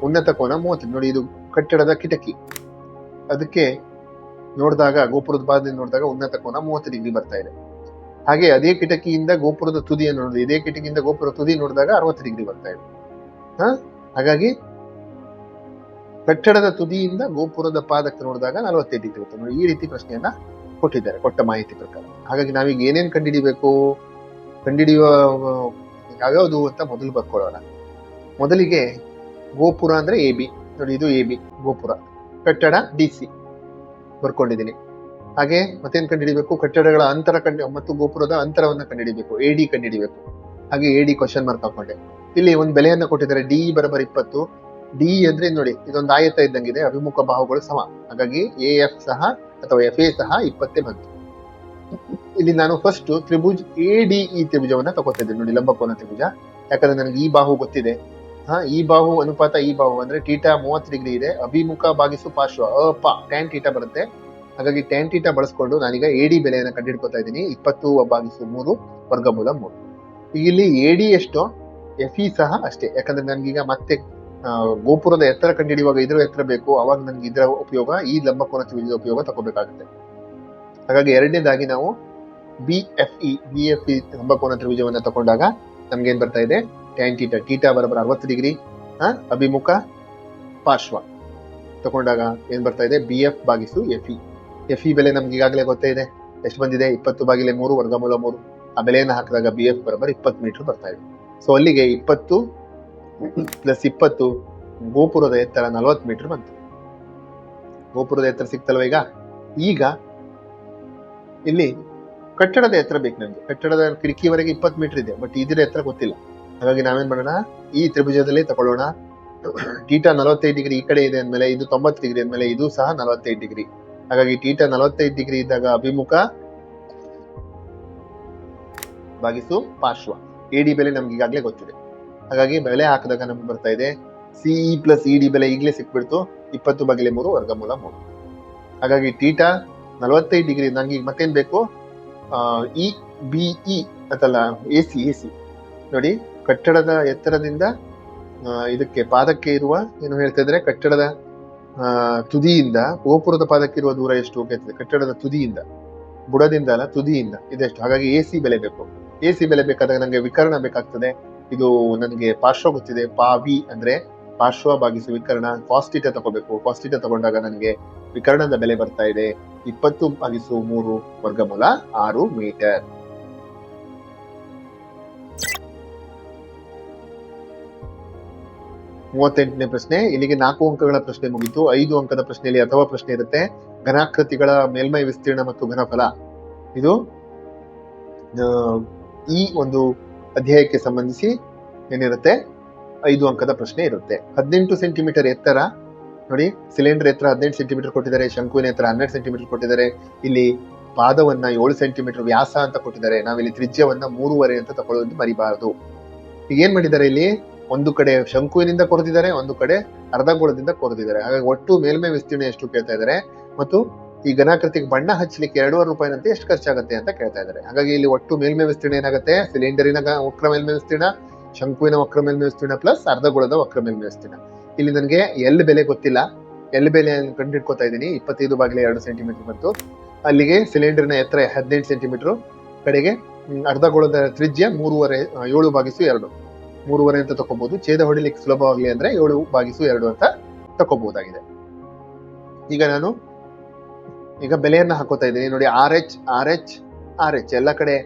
ಉನ್ನತ ಕೋನ ಮೂವತ್ತು, ನೋಡಿ, ಇದು ಕಟ್ಟಡದ ಕಿಟಕಿ. ಅದಕ್ಕೆ ನೋಡಿದಾಗ, ಗೋಪುರದ ಪಾದದಿಂದ ನೋಡಿದಾಗ ಉನ್ನತ ಕೋನ ಮೂವತ್ತು ಡಿಗ್ರಿ ಬರ್ತಾ ಇದೆ. ಹಾಗೆ ಅದೇ ಕಿಟಕಿಯಿಂದ ಗೋಪುರದ ತುದಿಯನ್ನು ನೋಡಿದೆ ಇದೇ ಕಿಟಕಿಯಿಂದ ಗೋಪುರ ತುದಿ ನೋಡಿದಾಗ ಅರವತ್ತು ಡಿಗ್ರಿ ಬರ್ತಾ ಇದೆ. ಹಾ? ಹಾಗಾಗಿ ಕಟ್ಟಡದ ತುದಿಯಿಂದ ಗೋಪುರದ ಪಾದಕ್ಕೆ ನೋಡಿದಾಗ ನಲವತ್ತೈದು ಡಿಗ್ರಿ ಬರ್ತದೆ ನೋಡಿ, ಈ ರೀತಿ ಪ್ರಶ್ನೆಯನ್ನ ಕೊಟ್ಟಿದ್ದಾರೆ, ಕೊಟ್ಟ ಮಾಹಿತಿ ಪ್ರಕಾರ. ಹಾಗಾಗಿ ನಾವೀಗ ಏನೇನು ಕಂಡುಹಿಡಿಬೇಕು? ಕಂಡುಹಿಡಿಯುವ, ಯಾವ್ಯಾವುದು ಅಂತ ಮೊದಲು ಬರ್ಕೊಳ್ಳೋಣ. ಮೊದಲಿಗೆ ಗೋಪುರ ಅಂದ್ರೆ ಎ ಬಿ. ನೋಡಿ, ಇದು ಎ ಬಿ, ಗೋಪುರ. ಕಟ್ಟಡ ಡಿ ಸಿ ಬರ್ಕೊಂಡಿದ್ದೀನಿ. ಹಾಗೆ ಮತ್ತೇನು ಕಂಡುಹಿಡಿಬೇಕು? ಕಟ್ಟಡಗಳ ಅಂತರ ಕಂಡು, ಮತ್ತು ಗೋಪುರದ ಅಂತರವನ್ನ ಕಂಡುಹಿಡಿಬೇಕು. ಎ ಡಿ ಕಂಡುಹಿಡಿಬೇಕು. ಹಾಗೆ ಎ ಡಿ ಕ್ವಶನ್ ಮಾರ್ಕ್ ಹಾಕೊಂಡೆ. ಇಲ್ಲಿ ಒಂದು ಬೆಲೆಯನ್ನು ಕೊಟ್ಟಿದ್ದಾರೆ. ಡಿ ಬರಬರ್ ಇಪ್ಪತ್ತು. ಡಿ ಅಂದ್ರೆ ನೋಡಿ, ಇದೊಂದು ಆಯತ ಇದ್ದಂಗಿದೆ. ಅಭಿಮುಖ ಬಾಹುಗಳು ಸಮ. ಹಾಗಾಗಿ ಎ ಎಫ್ ಸಹ, ಅಥವಾ ಎಫ್ ಎ ಸಹ ಇಪ್ಪತ್ತೇ ಬಂತು. ಇಲ್ಲಿ ನಾನು ಫಸ್ಟ್ ತ್ರಿಭುಜ್ ಎ ಡಿ ಈ ತ್ರಿಭುಜವನ್ನ ತಗೋತಿದ್ದೆ ನೋಡಿ, ಲಂಬಕೋನ ತ್ರಿಭುಜ. ಯಾಕಂದ್ರೆ ನನಗೆ ಈ ಬಾಹು ಗೊತ್ತಿದೆ. ಹಾ, ಈ ಬಾಹು ಅನುಪಾತ, ಈ ಬಾಹು ಅಂದ್ರೆ ಟೀಟಾ ಮೂವತ್ತು ಡಿಗ್ರಿ ಇದೆ. ಅಭಿಮುಖ ಭಾಗಿಸು ಪಾರ್ಶ್ವ. ಅಪ ಟ್ಯಾನ್ ಟೀಟಾ ಬರುತ್ತೆ. ಹಾಗಾಗಿ ಟ್ಯಾನ್ ಟೀಟಾ ಬಳಸ್ಕೊಂಡು ನಾನೀಗ ಎ ಡಿ ಬೆಲೆಯನ್ನ ಕಂಡುಹಿಡ್ಕೊತಾ ಇದ್ದೀನಿ. ಇಪ್ಪತ್ತು ಭಾಗಿಸು ಮೂರು ವರ್ಗಮೂಲ ಮೂರು. ಇಲ್ಲಿ ಎ ಡಿ ಎಷ್ಟು? ಎಫ್ ಇ ಸಹ ಅಷ್ಟೇ. ಯಾಕಂದ್ರೆ ನನ್ಗೀಗ ಮತ್ತೆ ಗೋಪುರದ ಎತ್ತರ ಕಂಡುಹಿಡಿಯುವಾಗ ಇದ್ರ ಎತ್ತರ ಬೇಕು. ಅವಾಗ ನನ್ಗೆ ಇದರ ಉಪಯೋಗ, ಈ ಲಂಬಕೋನ ತಿಳಿದ ಉಪಯೋಗ ತಗೋಬೇಕಾಗುತ್ತೆ. ಹಾಗಾಗಿ ಎರಡನೇದಾಗಿ ನಾವು B F E B F E ಲಂಬಕೋನ ತ್ರಿಭುಜವನ್ನ ತಗೊಂಡಾಗ ನಮ್ಗೆ ಏನ್ ಬರ್ತಾ ಇದೆ? ಟ್ಯಾನ್ ಟೀಟಾ ಟೀಟಾ ಬರಬರ ಅರವತ್ತು ಡಿಗ್ರಿ ಅಭಿಮುಖ, ಪಾರ್ಶ್ವ. ತಗೊಂಡಾಗ ಏನ್ ಬರ್ತಾ ಇದೆ? ಬಿ ಎಫ್ ಭಾಗಿಸು ಎಫ್ ಇ ಎಫ್ ಇ ಬೆಲೆ ನಮ್ಗೆ ಈಗಾಗಲೇ ಗೊತ್ತೇ ಇದೆ. ಎಷ್ಟು ಬಂದಿದೆ? ಇಪ್ಪತ್ತು ಬಾಗಿಲೆ ಮೂರು, ವರ್ಗಮೂಲ ಮೂರು. ಆ ಬೆಲೆಯನ್ನು ಹಾಕಿದಾಗ ಬಿ ಎಫ್ ಬರಬರ್ ಇಪ್ಪತ್ತು ಮೀಟರ್ ಬರ್ತಾ ಇದೆ. ಸೊ ಅಲ್ಲಿಗೆ ಇಪ್ಪತ್ತು ಪ್ಲಸ್ ಇಪ್ಪತ್ತು ಗೋಪುರದ ಎತ್ತರ ನಲವತ್ತು ಮೀಟರ್ ಬಂತು. ಗೋಪುರದ ಎತ್ತರ ಸಿಕ್ತಲ್ವ ಈಗ? ಈಗ ಇಲ್ಲಿ ಕಟ್ಟಡದ ಎತ್ತರ ಬೇಕು ನನಗೆ ಕಟ್ಟಡದ ಕಿಟಕಿವರೆಗೆ ಇಪ್ಪತ್ತು ಮೀಟರ್ ಇದೆ ಬಟ್ ಇದರ ಎತ್ತರ ಗೊತ್ತಿಲ್ಲ. ಹಾಗಾಗಿ ನಾವೇನ್ ಮಾಡೋಣ? ಈ ತ್ರಿಭುಜದಲ್ಲಿ ತಗೊಳ್ಳೋಣ ಟೀಟಾ ನಲವತ್ತೈದು ಡಿಗ್ರಿ ಈ ಕಡೆ ಇದೆ ಅಂದ್ಮೇಲೆ, ಇದು ತೊಂಬತ್ತು ಡಿಗ್ರಿ ಅಂದ್ಮೇಲೆ, ಇದು ಸಹ ನಲವತ್ತೈದು ಡಿಗ್ರಿ. ಹಾಗಾಗಿ ಟೀಟಾ ನಲವತ್ತೈದು ಡಿಗ್ರಿ ಇದ್ದಾಗ ಅಭಿಮುಖ ಭಾಗಿಸು ಪಾರ್ಶ್ವ. ಎಡಿ ಬೆಲೆ ನಮ್ಗೆ ಈಗಾಗಲೇ ಗೊತ್ತಿದೆ. ಹಾಗಾಗಿ ಬೆಲೆ ಹಾಕಿದಾಗ ನಮ್ಗೆ ಬರ್ತಾ ಇದೆ. ಸಿಇ ಪ್ಲಸ್ ಇಡಿ ಬೆಲೆ ಈಗಲೇ ಸಿಕ್ಬಿಡ್ತು. ಇಪ್ಪತ್ತು ಬಗೆಲೆ ಮೂರು ವರ್ಗಮೂಲ ಮೂರು. ಹಾಗಾಗಿ ಟೀಟಾ ನಲವತ್ತೈದು ಡಿಗ್ರಿ ನಂಗೆ ಈಗ ಮತ್ತೇನ್ ಬೇಕು? ಇ, ಬಿ, ಇ ಅಂತಲ್ಲ, ಎ ಸಿ ಎ ಸಿ. ನೋಡಿ. ಕಟ್ಟಡದ ಎತ್ತರದಿಂದ ಇದಕ್ಕೆ ಪಾದಕ್ಕೆ ಇರುವ, ಏನು ಹೇಳ್ತಾ ಇದ್ರೆ ಕಟ್ಟಡದ ತುದಿಯಿಂದ, ಗೋಪುರದ ಪಾದಕ್ಕೆ ಇರುವ ದೂರ ಎಷ್ಟು ಹೇಳ್ತಿದ್ರೆ ಕಟ್ಟಡದ ತುದಿಯಿಂದ, ಬುಡದಿಂದ ಅಲ್ಲ, ತುದಿಯಿಂದ, ಇದೆಷ್ಟು. ಹಾಗಾಗಿ ಎ ಸಿ ಬೆಲೆ ಬೇಕು. ಎ ಸಿ ಬೆಲೆ ಬೇಕಾದಾಗ ನನಗೆ ವಿಕರಣ ಬೇಕಾಗ್ತದೆ. ಇದು ನನಗೆ ಪಾರ್ಶ್ವ ಗೊತ್ತಿದೆ. ಪಾವಿ ಅಂದ್ರೆ ಪಾರ್ಶ್ವ ಭಾಗಿಸಿ ವಿಕರಣ. ಕಾಸ್ಟಿಟ ತಗೋಬೇಕು. ಕಾಸ್ಟಿಟ ತಗೊಂಡಾಗ ನನಗೆ ವಿಕರಣದ ಬೆಲೆ ಬರ್ತಾ ಇದೆ. ಇಪ್ಪತ್ತು ಭಾಗಿಸು ಮೂರು ವರ್ಗಮೂಲ ಆರು ಮೀಟರ್. ಮೂವತ್ತೆಂಟನೇ ಪ್ರಶ್ನೆ, ಇಲ್ಲಿಗೆ ನಾಲ್ಕು ಅಂಕಗಳ ಪ್ರಶ್ನೆ ಮುಗಿತು, ಐದು ಅಂಕದ ಪ್ರಶ್ನೆಯಲ್ಲಿ ಅಥವಾ ಪ್ರಶ್ನೆ ಇರುತ್ತೆ, ಘನಾಕೃತಿಗಳ ಮೇಲ್ಮೈ ವಿಸ್ತೀರ್ಣ ಮತ್ತು ಘನಫಲ. ಇದು ಈ ಒಂದು ಅಧ್ಯಾಯಕ್ಕೆ ಸಂಬಂಧಿಸಿ ಏನಿರುತ್ತೆ, ಐದು ಅಂಕದ ಪ್ರಶ್ನೆ ಇರುತ್ತೆ. ಹದಿನೆಂಟು ಸೆಂಟಿಮೀಟರ್ ಎತ್ತರ, ನೋಡಿ, ಸಿಲಿಂಡರ್ ಎತ್ತರ ಹದಿನೆಂಟು ಸೆಂಟಿಮೀಟರ್ ಕೊಟ್ಟಿದ್ದಾರೆ, ಶಂಕುವಿನ ಎತ್ತರ ಹನ್ನೆರಡು ಸೆಂಟಿಮೀಟರ್ ಕೊಟ್ಟಿದ್ದಾರೆ, ಇಲ್ಲಿ ಪಾದವನ್ನ ಏಳು ಸೆಂಟಿಮೀಟರ್ ವ್ಯಾಸ ಅಂತ ಕೊಟ್ಟಿದ್ದಾರೆ, ನಾವಿಲ್ಲಿ ತ್ರಿಜ್ಯವನ್ನ ಮೂರುವರೆ ಅಂತ ತಗೊಳ್ಳೋದು ಮರಿಬಾರದು. ಈಗ ಏನ್ ಮಾಡಿದ್ದಾರೆ ಇಲ್ಲಿ? ಒಂದು ಕಡೆ ಶಂಕುವಿನಿಂದ ಕೊರೆದಿದ್ದಾರೆ, ಒಂದು ಕಡೆ ಅರ್ಧಗೋಳದಿಂದ ಕೊರೆದಿದ್ದಾರೆ. ಹಾಗಾಗಿ ಒಟ್ಟು ಮೇಲ್ಮೈ ವಿಸ್ತೀರ್ಣ ಎಷ್ಟು ಕೇಳ್ತಾ ಇದ್ದಾರೆ? ಮತ್ತು ಈ ಘನಾಕೃತಿಗೆ ಬಣ್ಣ ಹಚ್ಚಲಿಕ್ಕೆ ಎರಡೂವರೆ ರೂಪಾಯಿನಂತೆ ಎಷ್ಟು ಖರ್ಚಾಗುತ್ತೆ ಅಂತ ಕೇಳ್ತಾ ಇದ್ದಾರೆ. ಹಾಗಾಗಿ ಇಲ್ಲಿ ಒಟ್ಟು ಮೇಲ್ಮೈ ವಿಸ್ತೀರ್ಣ ಏನಾಗುತ್ತೆ? ಸಿಲಿಂಡರಿನ ವಕ್ರ ಮೇಲ್ಮೈ ವಿಸ್ತೀರ್ಣ, ಶಂಕುವಿನ ವಕ್ರ ಮೇಲ್ಮೈ ವಿಸ್ತೀರ್ಣ ಪ್ಲಸ್ ಅರ್ಧಗೋಳದ ವಕ್ರ ಮೇಲ್ಮೈ ವಿಸ್ತೀರ್ಣ. ಇಲ್ಲಿ ನನಗೆ ಎಲ್ ಬೆಲೆ ಗೊತ್ತಿಲ್ಲ. ಎಲ್ ಬೆಲೆ ಕಂಡು ಇಟ್ಕೊತಾ ಇದ್ದೀನಿ. ಇಪ್ಪತ್ತೈದು ಬಾಗಿಲು ಎರಡು ಸೆಂಟಿಮೀಟರ್ ಬಂತು. ಅಲ್ಲಿಗೆ ಸಿಲಿಂಡರ್ನ ಎತ್ತರ ಹದಿನೆಂಟು ಸೆಂಟಿಮೀಟರ್ ಕಡೆಗೆ ಅರ್ಧಗೋಳದ ತ್ರಿಜ್ಯ ಮೂರುವರೆ, ಏಳು ಬಾಗಿಸು ಎರಡು. ಮೂರುವರೆ ಅಂತ ತಕೋಬಹುದು ಛೇದ ಹೊಡಿಲಿಕ್ಕೆ ಸುಲಭವಾಗಲಿ ಅಂದ್ರೆ ಏಳು ಬಾಗಿಸು ಎರಡು ಅಂತ ತಕೋಬಹುದಾಗಿದೆ ಈಗ ನಾನು ಈಗ ಬೆಲೆಯನ್ನ ಹಾಕೋತಾ ಇದ್ದೀನಿ. ನೋಡಿ R H R H R H ಎಲ್ಲ ಕಡೆ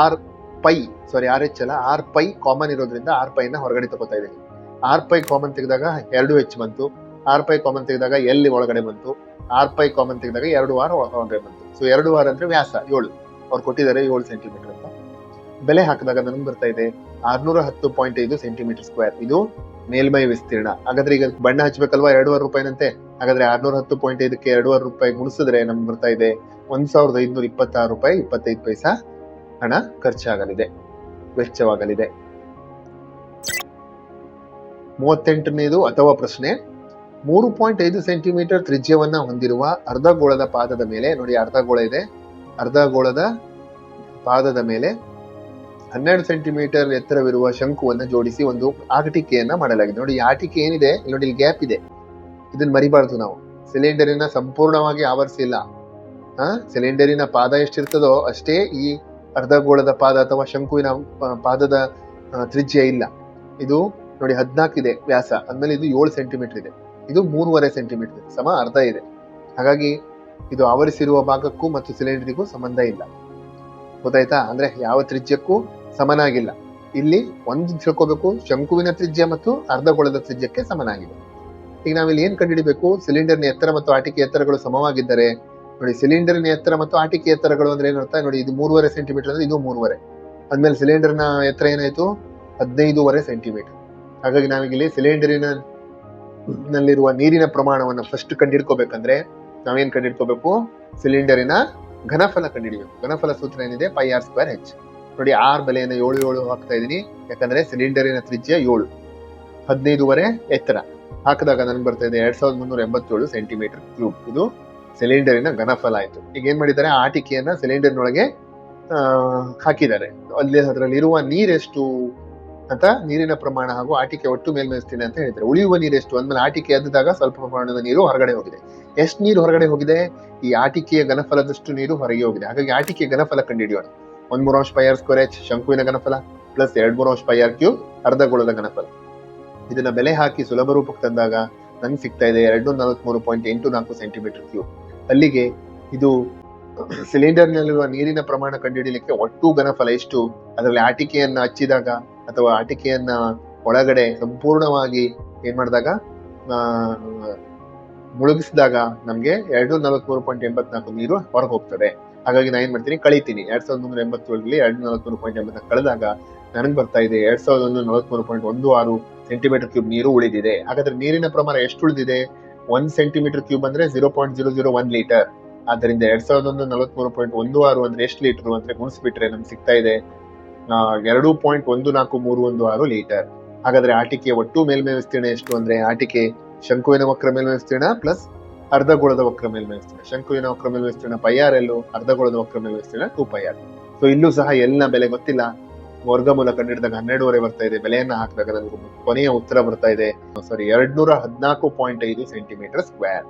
R pi sorry R H ಅಲ್ಲ ಆರ್ ಪೈ ಕಾಮನ್ ಇರೋದ್ರಿಂದ ಆರ್ ಪೈನ ಹೊರಗಡೆ ತಗೋತಾ ಇದ್ದೀನಿ. ಆರ್ ಪೈ ಕಾಮನ್ ತೆಗೆದಾಗ ಎರಡು ಎಚ್ ಬಂತು. ಆರ್ ಪೈ ಕಾಮನ್ ತೆಗೆದಾಗ ಎಲ್ಲಿ ಒಳಗಡೆ ಬಂತು. ಆರ್ ಪೈ ಕಾಮನ್ ತೆಗೆದಾಗ ಎರಡು ವಾರ ಒಳಗಡೆ ಬಂತು. ಸೊ ಎರಡು ವಾರ ಅಂದ್ರೆ ವ್ಯಾಸ ಏಳು. ಅವ್ರು ಕೊಟ್ಟಿದ್ದಾರೆ ಏಳು ಸೆಂಟಿಮೀಟರ್ ಬೆಲೆ ಹಾಕಿದಾಗ ನನಗೆ ಬರ್ತಾ ಇದೆ ಆರ್ನೂರ ಹತ್ತು ಪಾಯಿಂಟ್ ಐದು ಸೆಂಟಿಮೀಟರ್ ಸ್ಕ್ವೇರ್ ಇದು ಮೇಲ್ಮೈ ವಿಸ್ತೀರ್ಣ. ಹಾಗಾದ್ರೆ ಈಗ ಬಣ್ಣ ಹಚ್ಬೇಕಲ್ವಾ? ಎರಡೂವರೆ ರೂಪಾಯಿನಂತೆ. ಹಾಗಾದ್ರೆ ಆರ್ನೂರ ಹತ್ತು ಪಾಯಿಂಟ್ ಐದಕ್ಕೆ ಎರಡೂವರೆ ರೂಪಾಯಿ ಗುಣಿಸಿದ್ರೆ ನಮ್ಗೆ ಬರ್ತಾ ಇದೆ ಒಂದ್ ಸಾವಿರದ ಐದ್ನೂರ ಇಪ್ಪತ್ತಾರು ರೂಪಾಯಿ ಇಪ್ಪತ್ತೈದು ಪೈಸಾ ಹಣ ಖರ್ಚಾಗಲಿದೆ. ವೆಚ್ಚವಾಗಲಿದೆ. ಮೂವತ್ತೆಂಟನೇದು ಅಥವಾ ಪ್ರಶ್ನೆ, ಮೂರು ಪಾಯಿಂಟ್ ಐದು ಸೆಂಟಿಮೀಟರ್ ತ್ರಿಜ್ಯವನ್ನ ಹೊಂದಿರುವ ಅರ್ಧಗೋಳದ ಪಾದದ ಮೇಲೆ, ನೋಡಿ ಅರ್ಧಗೋಳ ಇದೆ. ಅರ್ಧಗೋಳದ ಪಾದದ ಮೇಲೆ ಹನ್ನೆರಡು ಸೆಂಟಿಮೀಟರ್ ಎತ್ತರವಿರುವ ಶಂಕುವನ್ನ ಜೋಡಿಸಿ ಒಂದು ಆಟಿಕೆಯನ್ನ ಮಾಡಲಾಗಿದೆ. ನೋಡಿ, ಈ ಆಟಿಕೆ ಏನಿದೆ? ನೋಡಿ, ಇಲ್ಲಿ ಗ್ಯಾಪ್ ಇದೆ. ಇದನ್ನ ಮರಿಬಾರ್ದು ನಾವು. ಸಿಲಿಂಡರಿನ ಸಂಪೂರ್ಣವಾಗಿ ಆವರಿಸಿಲ್ಲ. ಆ? ಸಿಲಿಂಡರಿನ ಪಾದ ಎಷ್ಟಿರ್ತದೋ ಅಷ್ಟೇ ಈ ಅರ್ಧಗೋಳದ ಪಾದ ಅಥವಾ ಶಂಕುವಿನ ಪಾದದ ತ್ರಿಜ್ಯ ಇಲ್ಲ. ಇದು ನೋಡಿ, ಹದ್ನಾಲ್ಕು ಇದೆ ವ್ಯಾಸ. ಅಂದ್ಮೇಲೆ ಇದು ಏಳು ಸೆಂಟಿಮೀಟರ್ ಇದೆ. ಇದು ಮೂರುವರೆ ಸೆಂಟಿಮೀಟರ್ ಸಮ ಅರ್ಧ ಇದೆ. ಹಾಗಾಗಿ ಇದು ಆವರಿಸಿರುವ ಭಾಗಕ್ಕೂ ಮತ್ತು ಸಿಲಿಂಡರಿಗೂ ಸಂಬಂಧ ಇಲ್ಲ. ಗೊತ್ತಾಯ್ತಾ? ಅಂದ್ರೆ ಯಾವ ತ್ರಿಜ್ಯಕ್ಕೂ ಸಮನಾಗಿಲ್ಲ. ಇಲ್ಲಿ ಒಂದು ತಿಳ್ಕೋಬೇಕು, ಶಂಕುವಿನ ತ್ರಿಜ್ಯ ಮತ್ತು ಅರ್ಧಗೋಳದ ತ್ರಿಜ್ಯಕ್ಕೆ ಸಮನಾಗಿದೆ. ಈಗ ನಾವಿಲ್ಲಿ ಏನ್ ಕಂಡುಹಿಡಿಬೇಕು? ಸಿಲಿಂಡರ್ನ ಎತ್ತರ ಮತ್ತು ಆಟಿಕೆ ಎತ್ತರಗಳು ಸಮವಾಗಿದ್ದರೆ, ನೋಡಿ ಸಿಲಿಂಡರ್ನ ಎತ್ತರ ಮತ್ತು ಆಟಿಕೆ ಎತ್ತರಗಳು ಅಂದ್ರೆ ಏನರ್ಥ ನೋಡಿ ಇದು ಮೂರುವರೆ ಸೆಂಟಿಮೀಟರ್ ಅಂದ್ರೆ ಇದು ಮೂರುವರೆ. ಅಂದ್ಮೇಲೆ ಸಿಲಿಂಡರ್ನ ಎತ್ತರ ಏನಾಯ್ತು? ಹದಿನೈದೂವರೆ ಸೆಂಟಿಮೀಟರ್. ಹಾಗಾಗಿ ನಾವಿಲ್ಲಿ ಸಿಲಿಂಡರಿನ ನಲ್ಲಿರುವ ನೀರಿನ ಪ್ರಮಾಣವನ್ನು ಫಸ್ಟ್ ಕಂಡಿಡ್ಕೋಬೇಕಂದ್ರೆ ನಾವೇನ್ ಕಂಡಿಡ್ಕೋಬೇಕು ಸಿಲಿಂಡರಿನ ಘನಫಲ ಕಂಡುಹಿಡಿಬೇಕು ಘನಫಲ ಸೂತ್ರ ಏನಿದೆ? ಪೈ ಆರ್ ಸ್ಕ್ವೇರ್ ಹೆಚ್ ನೋಡಿ ಆರ್ ಬೆಲೆಯನ್ನು ಏಳು ಏಳು ಹಾಕ್ತಾ ಇದ್ದೀನಿ ಯಾಕಂದ್ರೆ ಸಿಲಿಂಡರಿನ ತ್ರಿಜ್ಯ ಏಳು. ಹದಿನೈದುವರೆ ಎತ್ತರ. ಹಾಕಿದಾಗ ನನ್ಗೆ ಬರ್ತಾ ಇದೆ ಎರಡ್ ಸಾವಿರದ ಮುನ್ನೂರ ಎಂಬತ್ತೇಳು ಸೆಂಟಿಮೀಟರ್ ಕ್ಯೂಬ್ ಇದು ಸಿಲಿಂಡರಿನ ಘನಫಲ ಆಯಿತು. ಈಗ ಏನ್ ಮಾಡಿದ್ದಾರೆ? ಆಟಿಕೆಯನ್ನ ಸಿಲಿಂಡರ್ನೊಳಗೆ ಹಾಕಿದ್ದಾರೆ. ಅಲ್ಲಿ ಅದರಲ್ಲಿ ಇರುವ ನೀರೆಷ್ಟು ಅಂತ ನೀರಿನ ಪ್ರಮಾಣ ಹಾಗೂ ಆಟಿಕೆ ಒಟ್ಟು ಮೇಲ್ಮೈಸ್ತೀನಿ ಅಂತ ಹೇಳ್ತಾರೆ ಉಳಿಯುವ ನೀರು ಎಷ್ಟು? ಅಂದ್ಮೇಲೆ ಆಟಿಕೆ ಎದ್ದಾಗ ಸ್ವಲ್ಪ ಪ್ರಮಾಣದ ನೀರು ಹೊರಗಡೆ ಹೋಗಿದೆ. ಎಷ್ಟು ನೀರು ಹೊರಗಡೆ ಹೋಗಿದೆ? ಈ ಆಟಿಕೆಯ ಘನಫಲದಷ್ಟು ನೀರು ಹೊರಗೆ ಹೋಗಿದೆ. ಹಾಗಾಗಿ ಆಟಿಕೆಯ ಘನಫಲ ಕಂಡುಹಿಡಿಯೋಣ. ಒಂದ್ ಮೂರು ಅಂಶ ಪೈ ಆರ್ ಸ್ಕ್ವೇರ್ ಎಚ್ ಶಂಕುವಿನ ಘನಫಲ ಪ್ಲಸ್ ಎರಡ್ ಮೂರು ಅಂಶ ಪೈ ಆರ್ ಕ್ಯೂಬ್ ಅರ್ಧಗೋಳದ ಘನಫಲ. ಇದನ್ನ ಬೆಲೆ ಹಾಕಿ ಸುಲಭ ರೂಪಕ್ಕೆ ತಂದಾಗ ನಂಗೆ ಸಿಗ್ತಾ ಇದೆ ಎರಡು ನಲವತ್ಮೂರು ಪಾಯಿಂಟ್ ಎಂಟು ನಾಲ್ಕು ಸೆಂಟಿಮೀಟರ್ ಕ್ಯೂಬ್ ಅಲ್ಲಿಗೆ ಇದು ಸಿಲಿಂಡರ್ನಲ್ಲಿರುವ ನೀರಿನ ಪ್ರಮಾಣ ಕಂಡುಹಿಡಿಯಲಿಕ್ಕೆ ಒಟ್ಟು ಘನಫಲ ಎಷ್ಟು? ಅದರಲ್ಲಿ ಆಟಿಕೆಯನ್ನು ಹಚ್ಚಿದಾಗ ಅಥವಾ ಆಟಿಕೆಯನ್ನ ಒಳಗಡೆ ಸಂಪೂರ್ಣವಾಗಿ ಏನ್ ಮಾಡಿದಾಗ ಮುಳುಗಿಸಿದಾಗ ನಮ್ಗೆ ಎರಡು ನಲವತ್ಮೂರು ಪಾಯಿಂಟ್ ಎಂಬತ್ನಾಲ್ಕು ನೀರು ಹೊರಗೆ ಹೋಗ್ತದೆ. ಹಾಗಾಗಿ ನಾ ಏನ್ ಮಾಡ್ತೀನಿ, ಕಳಿತೀನಿ. ಎರಡ್ ಸಾವಿರದ ಒಂದೂರ ಎಂಬತ್ತೇಳರಲ್ಲಿ ಎರಡು ನಲವತ್ಮೂರು ಪಾಯಿಂಟ್ ಎಂಬತ್ತ ಕಳೆದಾಗ ನನಗೆ ಬರ್ತಾ ಇದೆ ಎರಡ್ ಸಾವಿರದ ಒಂದು ನಲವತ್ಮೂರು ಪಾಯಿಂಟ್ ಒಂದು ಆರು ಸೆಂಟಿಮೀಟರ್ ಕ್ಯೂಬ್ ನೀರು ಉಳಿದಿದೆ. ಹಾಗಾದ್ರೆ ನೀರಿನ ಪ್ರಮಾಣ ಎಷ್ಟು ಉಳಿದಿದೆ? ಒಂದ್ ಸೆಂಟಿಮೀಟರ್ ಕ್ಯೂಬ್ ಅಂದ್ರೆ zero point zero zero one litre. ಆದ್ದರಿಂದ ಎರಡ್ ಸಾವಿರದ ಒಂದು ನಲವತ್ಮೂರು ಪಾಯಿಂಟ್ ಒಂದು ಆರು ಅಂದ್ರೆ ಎಷ್ಟು ಲೀಟರ್? ಅಂದ್ರೆ ಗುಣಿಸ್ಬಿಟ್ರೆ ನಮ್ಗೆ ಸಿಗ್ತಾ ಇದೆ ಎರಡು ಪಾಯಿಂಟ್ ಒಂದು ನಾಲ್ಕು ಮೂರು ಒಂದು ಆರು ಲೀಟರ್. ಹಾಗಾದ್ರೆ ಆಟಿಕೆ ಒಟ್ಟು ಮೇಲ್ಮೈ ವಿಸ್ತೀರ್ಣ ಎಷ್ಟು ಅಂದ್ರೆ ಆಟಿಕೆ ಶಂಕುವಿನ ವಕ್ರ ಮೇಲ್ಮೈ ವಿಸ್ತೀರ್ಣ ಪ್ಲಸ್ ಅರ್ಧಗೋಳದ ವಕ್ರ ಮೇಲ್ಮೈ ವಿಸ್ತೀರ್ಣ ಶಂಕುವಿನ ವಕ್ರ ಮೇಲ್ಮೈ ವಿಸ್ತೀರ್ಣ ಪೈ ಆರ್ ಎಲ್ಲು ಅರ್ಧಗೋಳದ ವಕ್ರ ಮೇಲ್ಮೈ ವಿಸ್ತೀರ್ಣ ಟೂ ಪೈ ಆರ್ ಸೊ ಇಲ್ಲೂ ಸಹ ಎಲ್ಲ ಬೆಲೆ ಗೊತ್ತಿಲ್ಲ. ವರ್ಗಮೂಲ ಕಂಡಿಡಿದಾಗ ಹನ್ನೆರಡುವರೆ ಬರ್ತಾ ಇದೆ. ಬೆಲೆಯನ್ನ ಹಾಕಿದಾಗ ನನಗೆ ಕೊನೆಯ ಉತ್ತರ ಬರ್ತಾ ಇದೆ. ಸಾರಿ ಎರಡ್ ನೂರ ಹದಿನಾಲ್ಕು ಪಾಯಿಂಟ್ ಐದು ಸೆಂಟಿಮೀಟರ್ ಸ್ಕ್ವೇರ್